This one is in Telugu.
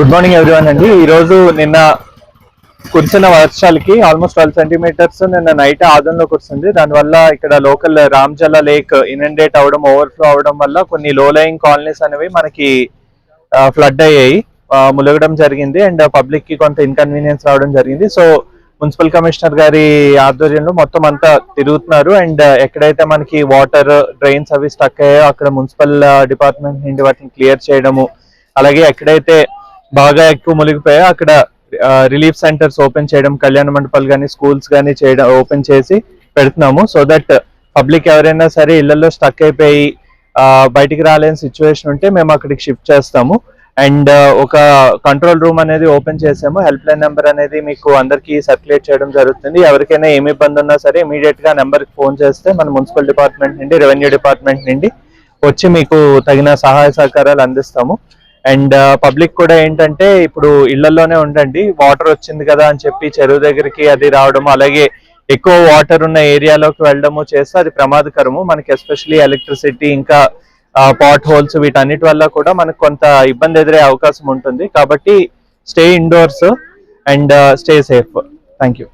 గుడ్ మార్నింగ్ ఎవ్రీవన్ అండి ఈరోజు నిన్న కురిసిన వర్షాలకి ఆల్మోస్ట్ ట్వెల్వ్ సెంటీమీటర్స్ నిన్న నైట్ ఆదంలో కురిసింది దానివల్ల ఇక్కడ లోకల్ రామ్జల లేక్ ఇనండేట్ అవడం ఓవర్ఫ్లో అవడం వల్ల కొన్ని లో లయింగ్ కాలనీస్ అనేవి మనకి ఫ్లడ్ అయ్యాయి. ములగడం జరిగింది అండ్ పబ్లిక్కి కొంత ఇన్కన్వీనియన్స్ రావడం జరిగింది. సో మున్సిపల్ కమిషనర్ గారి ఆధ్వర్యంలో మొత్తం అంతా తిరుగుతున్నారు అండ్ ఎక్కడైతే మనకి వాటర్ డ్రైన్స్ అవి స్టక్ అయ్యాయో అక్కడ మున్సిపల్ డిపార్ట్మెంట్ నుండి వాటిని క్లియర్ చేయడము అలాగే ఎక్కడైతే బాగా ఎక్కువ మునిగిపోయాయి అక్కడ రిలీఫ్ సెంటర్స్ ఓపెన్ చేయడం కళ్యాణ మండపాలు కానీ స్కూల్స్ కానీ చేయడం ఓపెన్ చేసి పెడుతున్నాము. సో దట్ పబ్లిక్ ఎవరైనా సరే ఇళ్ళలో స్టక్ అయిపోయి బయటికి రాలేని సిచ్యువేషన్ ఉంటే మేము అక్కడికి షిఫ్ట్ చేస్తాము. అండ్ ఒక కంట్రోల్ రూమ్ అనేది ఓపెన్ చేసాము. హెల్ప్ లైన్ నెంబర్ అనేది మీకు అందరికీ సర్క్యులేట్ చేయడం జరుగుతుంది. ఎవరికైనా ఏమి ఇబ్బంది ఉన్నా సరే ఇమీడియట్గా నెంబర్కి ఫోన్ చేస్తే మన మున్సిపల్ డిపార్ట్మెంట్ నుండి రెవెన్యూ డిపార్ట్మెంట్ నుండి వచ్చి మీకు తగిన సహాయ సహకారాలు అందిస్తాము. అండ్ పబ్లిక్ కూడా ఏంటంటే ఇప్పుడు ఇళ్ళలోనే ఉండండి వాటర్ వచ్చింది కదా అని చెప్పి చెరువు దగ్గరికి అది రావడం అలాగే ఎక్కువ వాటర్ ఉన్న ఏరియాలోకి వెళ్ళడము చేస్తే అది ప్రమాదకరము. మనకి ఎస్పెషలీ ఎలక్ట్రిసిటీ ఇంకా పాట్ హోల్స్ వీటన్నిటి వల్ల కూడా మనకు కొంత ఇబ్బంది ఎదురే అవకాశం ఉంటుంది. కాబట్టి stay indoors and stay safe. Thank you